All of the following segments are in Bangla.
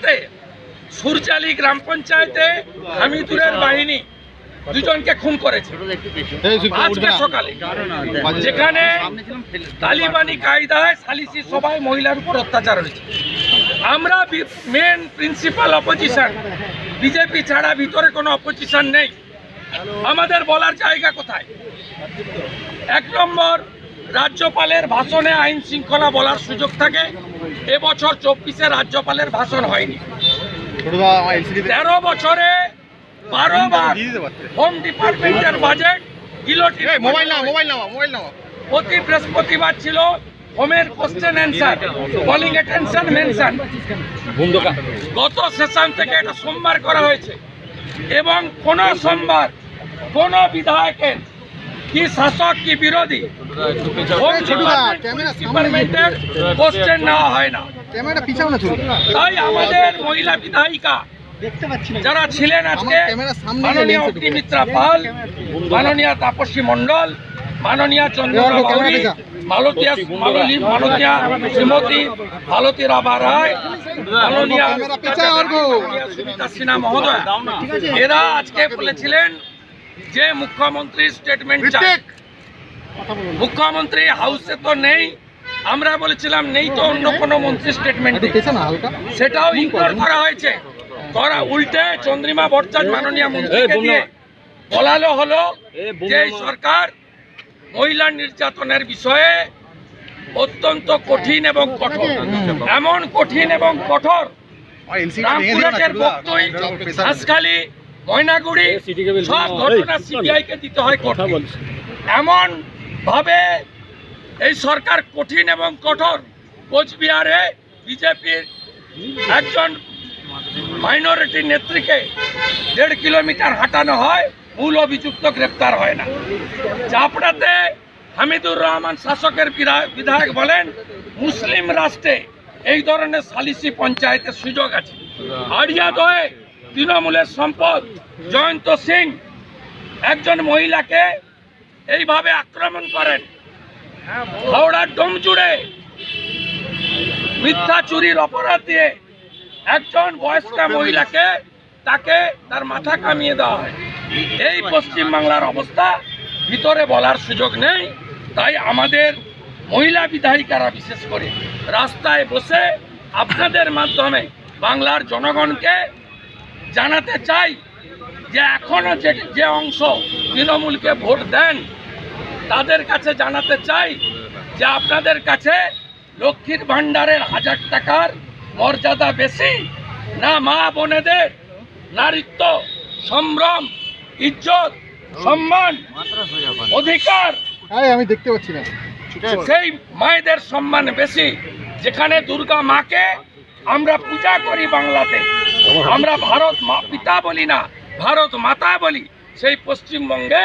চাপড়াতে সুরচালি গ্রাম পঞ্চায়েতে হামিদুরের বাহিনী দুজনকে খুন করেছে। আজকে সকালে যেখানে তালিবানি কায়দায় সালিসি সভায় মহিলার উপর অত্যাচার হয়েছে। আমরা মেন প্রিন্সিপাল অপোজিশন বিজেপি ছাড়া ভিতরে কোনো অপোজিশন নেই। আমাদের বলার জায়গা কোথায়? এক নম্বর রাজ্যপালের ভাষণে আইন শৃঙ্খলা বলার সুযোগ থাকে। এবছর চব্বিশে রাজ্যপালের ভাষণ হয়নি। তেরো বছরে বারো বার হোম ডিপার্টমেন্টের বাজেট প্রতি বৃহস্পতিবার ছিল হোমের question answer calling attention mention গত সেশন থেকে এটা সোমবার করা হয়েছে। এবং কোন সোমবার কোন বিধায়কের কি শাসক কি বিরোধী? ডিপার্টমেন্টের কোশ্চেন নেওয়া হয় না। তাই আমাদের মহিলা বিধায়িকা যারা ছিলেন আজকে মাননীয় অগ্নিমিত্রা পাল মাননীয় তাপসী মণ্ডল মাননীয় চন্দ্রা এবার ক্যামেরা বাউরি মালতীয়া মালনী মালতীয়া শ্রীমতী মালতী রায়। মাননীয়া সুমিতা সিনহা মহোদয়। এরা আজকে বলেছিলেন যে মুখ্যমন্ত্রী স্টেটমেন্ট মুখ্যমন্ত্রী হাউসে তো নেই। আমরা বলেছিলাম নেই তো অন্য কোনো মন্ত্রী স্টেটমেন্ট সেটাও ইগনোর করা হয়েছে। করা উল্টে চন্দ্রিমা ভট্টাচার্য মাননীয় মন্ত্রীকে দিয়ে বলালো হলো যে এই সরকার মহিলা নির্যাতনের বিষয়ে অত্যন্ত কঠিন এবং কঠোর। এমন কঠিন এবং কঠোর। রামপুরহাটের বক্তই হাঁসখালি ময়নাগুড়ি সব ঘটনা সিবিআই কে দিতে হয় কোর্টে এমন ভাবে এই সরকার কঠিন এবং কঠোর। কোচবিহারে বিজেপির একজন মাইনরিটি নেত্রীকে দেড় কিলোমিটার হাঁটানো হয় মূল অভিযুক্ত গ্রেপ্তার হয় না। চাপড়াতে হামিদুর রহমান শাসকের বিধা- বিধায়ক বলেন মুসলিম রাষ্ট্রে এই ধরনের সালিসি পঞ্চায়েতের সুযোগ আছে। আড়িয়াদয়ে তৃণমূলের সম্পদ। জয়ন্ত সিং একজন মহিলাকে এইভাবে আক্রমণ করেন। হাওড়ার ডোমজুড়ে মিথ্যা চুরির অপরাধ দিয়ে একজন বয়স্কা মহিলাকে তাকে তার মাথা কামিয়ে দেওয়া হয়। এই পশ্চিম বাংলার অবস্থা ভিতরে বলার সুযোগ নেই। তাই আমাদের মহিলা বিধায়িকারা বিশেষ করে রাস্তায় বসে আপনাদের মাধ্যমে বাংলার জনগণকে জানাতে চাই যে এখনও যে যে অংশ তৃণমূলকে ভোট দেন তাদের কাছে জানাতে চাই যে আপনাদের কাছে লক্ষ্মীর ভাণ্ডারের হাজার টাকার মর্যাদা বেশি না মা বোনেদের নারীত্ব সম্ভ্রম ইজ্জত সম্মান অধিকার আমি দেখতে পাচ্ছি না। সেই মায়েদের সম্মান বেশি। যেখানে দুর্গা মাকে আমরা পূজা করি বাংলাতে। আমরা ভারত পিতা বলি না, ভারত মাতা বলি। সেই পশ্চিমবঙ্গে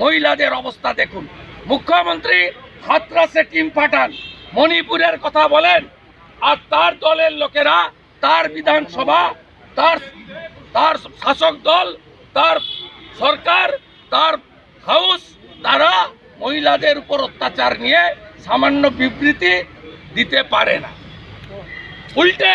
মহিলাদের অবস্থা দেখুন। মুখ্যমন্ত্রী হাতরাসে টিম পাঠান, মণিপুরের কথা বলেন, আর তার দলের লোকেরা, তার বিধানসভা, তার তার শাসক দল, তার সরকার, তার হাউস, তারা মহিলাদের উপর অত্যাচার নিয়ে সামান্য বিবৃতি দিতে পারে না। উল্টে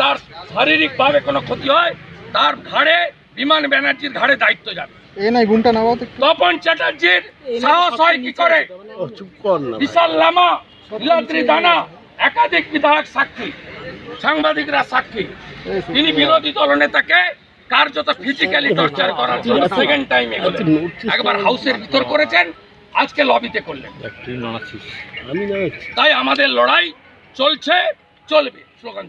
তার শারীরিকভাবে কোনো ক্ষতি হয় তার ঘাড়ে বিমান ব্যানার্জির ঘাড়ে দায়িত্ব যাবে। তপন চ্যাটার্জির সাহস হয় কি করে? বিশাল লামা নীলাদ্রি দানা একাধিক বিধায়ক সাক্ষী সাংবাদিকরা সাক্ষী। তিনি বিরোধী দলনেতাকে কার্যত ফিজিক্যালি টর্চার করার জন্য সেকেন্ড টাইম একবার হাউসের ভিতর করেছেন আজকে লবিতে করলেন। তাই আমাদের লড়াই চলছে চলবে। স্লোগান